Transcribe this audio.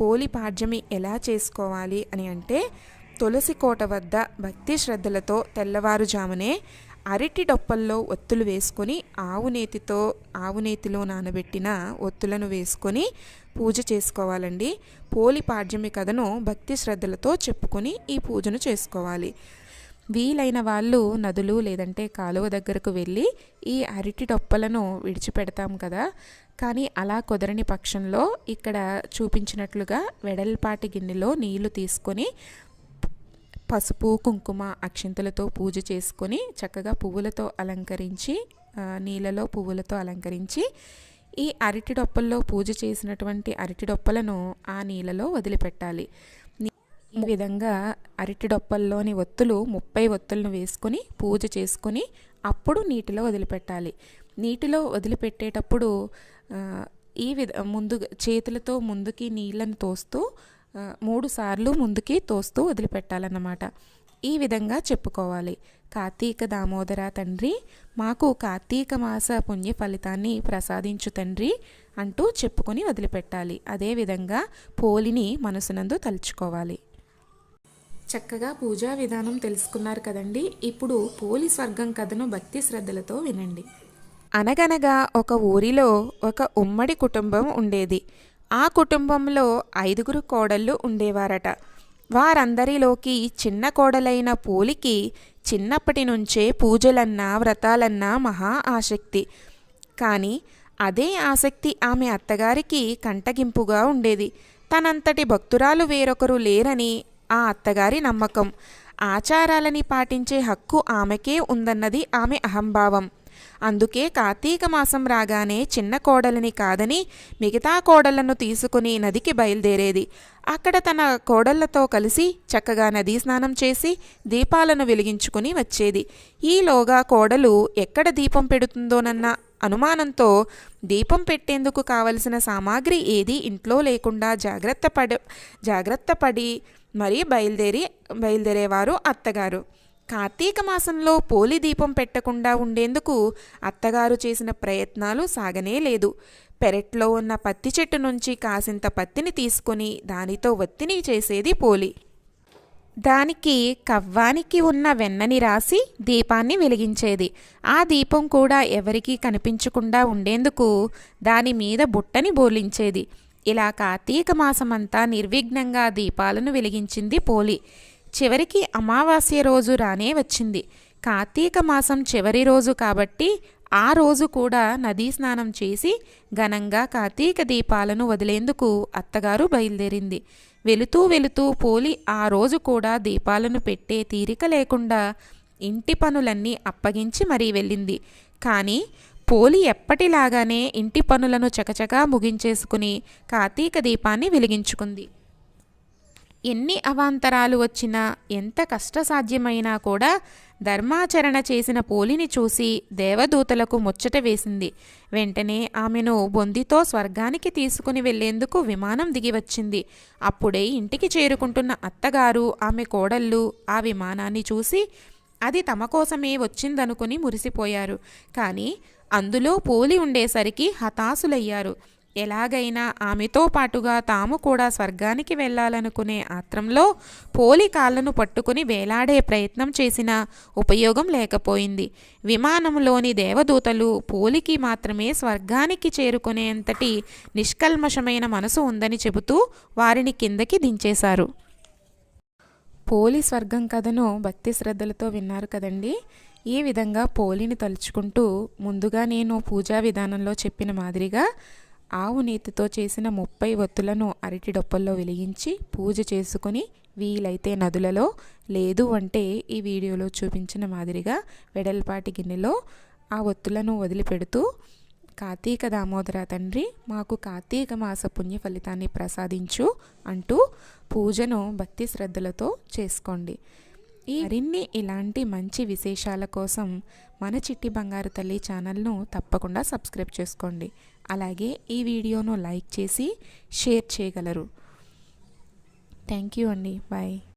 పోలి పాడ్యమి ఎలా చేసుకోవాలి అని అంటే తులసి కోట వద్ద భక్తి శ్రద్ధలతో తెల్లవారుజామునే అరటి డొప్పల్లో ఒత్తులు వేసుకొని ఆవునేతితో ఆవునేతిలో నానబెట్టిన ఒత్తులను వేసుకొని పూజ చేసుకోవాలండి. పోలి పాడ్యమి కథను భక్తి శ్రద్ధలతో చెప్పుకొని ఈ పూజను చేసుకోవాలి. వీలైన వాళ్ళు నదులు లేదంటే కాలువ దగ్గరకు వెళ్ళి ఈ అరటి డొప్పలను విడిచిపెడతాం కదా. కానీ అలా కుదరని పక్షంలో ఇక్కడ చూపించినట్లుగా వెడల్పాటి గిన్నెలో నీళ్ళు తీసుకొని పసుపు కుంకుమ అక్షింతలతో పూజ చేసుకొని చక్కగా పువ్వులతో అలంకరించి నీళ్ళలో పువ్వులతో అలంకరించి ఈ అరటి డొప్పల్లో పూజ చేసినటువంటి అరటి డొప్పలను ఆ నీళ్ళలో వదిలిపెట్టాలి. ఈ విధంగా అరటి డొప్పల్లోని ఒత్తులు ముప్పై ఒత్తులను వేసుకొని పూజ చేసుకొని అప్పుడు నీటిలో వదిలిపెట్టాలి. నీటిలో వదిలిపెట్టేటప్పుడు ఈ విధ ముందు చేతులతో ముందుకి నీళ్ళను తోస్తూ మూడు సార్లు ముందుకి తోస్తూ వదిలిపెట్టాలన్నమాట. ఈ విధంగా చెప్పుకోవాలి. కార్తీక దామోదర తండ్రి మాకు కార్తీక మాస పుణ్య ఫలితాన్ని ప్రసాదించు తండ్రి అంటూ చెప్పుకొని వదిలిపెట్టాలి. అదేవిధంగా పోలిని మనసునందు తలుచుకోవాలి. చక్కగా పూజా విధానం తెలుసుకున్నారు కదండి. ఇప్పుడు పోలి స్వర్గం కథను భక్తి శ్రద్ధలతో వినండి. అనగనగా ఒక ఊరిలో ఒక ఉమ్మడి కుటుంబం ఉండేది. ఆ కుటుంబంలో ఐదుగురు కోడళ్ళు ఉండేవారట. వారందరిలోకి చిన్న కోడలైన పోలికి చిన్నప్పటి నుంచే పూజలన్నా వ్రతాలన్నా మహా ఆసక్తి. కానీ అదే ఆసక్తి ఆమె అత్తగారికి కంటగింపుగా ఉండేది. తనంతటి భక్తురాలు వేరొకరు లేరని ఆ అత్తగారి నమ్మకం. ఆచారాలని పాటించే హక్కు ఆమెకే ఉందన్నది ఆమె అహంభావం. అందుకే కార్తీక మాసం రాగానే చిన్న కోడలిని కాదని మిగతా కోడళ్ళను తీసుకుని నదికి బయలుదేరేది. అక్కడ తన కోడళ్ళతో కలిసి చక్కగా నదీ స్నానం చేసి దీపాలను వెలిగించుకుని వచ్చేది. ఈలోగా కోడలు ఎక్కడ దీపం పెడుతుందోనన్న అనుమానంతో దీపం పెట్టేందుకు కావలసిన సామాగ్రి ఏది ఇంట్లో లేకుండా జాగ్రత్త పడ జాగ్రత్త పడి మరి బయలుదేరి బయలుదేరేవారు అత్తగారు. కార్తీక మాసంలో పోలి దీపం పెట్టకుండా ఉండేందుకు అత్తగారు చేసిన ప్రయత్నాలు సాగనే లేదు. పెరట్లో ఉన్న పత్తి చెట్టు నుంచి కాసింత పత్తిని తీసుకొని దానితో వత్తిని చేసేది పోలి. దానికి కవ్వానికి ఉన్న వెన్నని రాసి దీపాన్ని వెలిగించేది. ఆ దీపం కూడా ఎవరికీ కనిపించకుండా ఉండేందుకు దాని మీద బుట్టని బోలించేది. ఇలా కార్తీక మాసమంతా నిర్విఘ్నంగా దీపాలను వెలిగించింది పోలి. చివరికి అమావాస్య రోజు రానే వచ్చింది. కార్తీక మాసం చివరి రోజు కాబట్టి ఆ రోజు కూడా నదీ స్నానం చేసి ఘనంగా కార్తీక దీపాలను వదిలేందుకు అత్తగారు బయలుదేరింది. వెళుతూ వెళుతూ పోలి ఆ రోజు కూడా దీపాలను పెట్టే తీరిక లేకుండా ఇంటి పనులన్నీ అప్పగించి మరీ వెళ్ళింది. కానీ పోలి ఎప్పటిలాగానే ఇంటి పనులను చకచకా ముగించేసుకుని కార్తీక దీపాన్ని వెలిగించుకుంది. ఎన్ని అవాంతరాలు వచ్చినా ఎంత కష్టసాధ్యమైనా కూడా ధర్మాచరణ చేసిన పోలిని చూసి దేవదూతలకు ముచ్చట వేసింది. వెంటనే ఆమెను బొందితో స్వర్గానికి తీసుకుని వెళ్ళేందుకు విమానం దిగి వచ్చింది. అప్పుడే ఇంటికి చేరుకుంటున్న అత్తగారు ఆమె కోడళ్ళు ఆ విమానాన్ని చూసి అది తమ కోసమే వచ్చిందనుకుని మురిసిపోయారు. కానీ అందులో పోలి ఉండేసరికి హతాశులయ్యారు. ఎలాగైనా ఆమెతో పాటుగా తాము కూడా స్వర్గానికి వెళ్ళాలనుకునే ఆత్రంలో పోలి కాళ్ళను పట్టుకుని వేలాడే ప్రయత్నం చేసినా ఉపయోగం లేకపోయింది. విమానంలోని దేవదూతలు పోలికి మాత్రమే స్వర్గానికి చేరుకునేంతటి నిష్కల్మషమైన మనసు ఉందని చెబుతూ వారిని కిందకి దించేశారు. పోలి స్వర్గం కథను భక్తి శ్రద్ధలతో విన్నారు కదండి? ఈ విధంగా పోలిని తలుచుకుంటూ ముందుగా నేను పూజా విధానంలో చెప్పిన మాదిరిగా ఆవు నేతితో చేసిన ముప్పై ఒత్తులను అరటి డొప్పల్లో వెలిగించి పూజ చేసుకుని వీలైతే నదులలో లేదు అంటే ఈ వీడియోలో చూపించిన మాదిరిగా వెడల్పాటి గిన్నెలో ఆ ఒత్తులను వదిలిపెడుతూ కార్తీక దామోదర తండ్రి మాకు కార్తీక మాస పుణ్య ఫలితాన్ని ప్రసాదించు అంటూ పూజను భక్తి శ్రద్ధలతో చేసుకోండి. ఈ మరిన్ని ఇలాంటి మంచి విశేషాల కోసం మన చిట్టి బంగారు తల్లి ఛానల్ను తప్పకుండా సబ్స్క్రైబ్ చేసుకోండి. అలాగే ఈ వీడియోను లైక్ చేసి షేర్ చేయగలరు. థ్యాంక్ యూ అండి. బాయ్.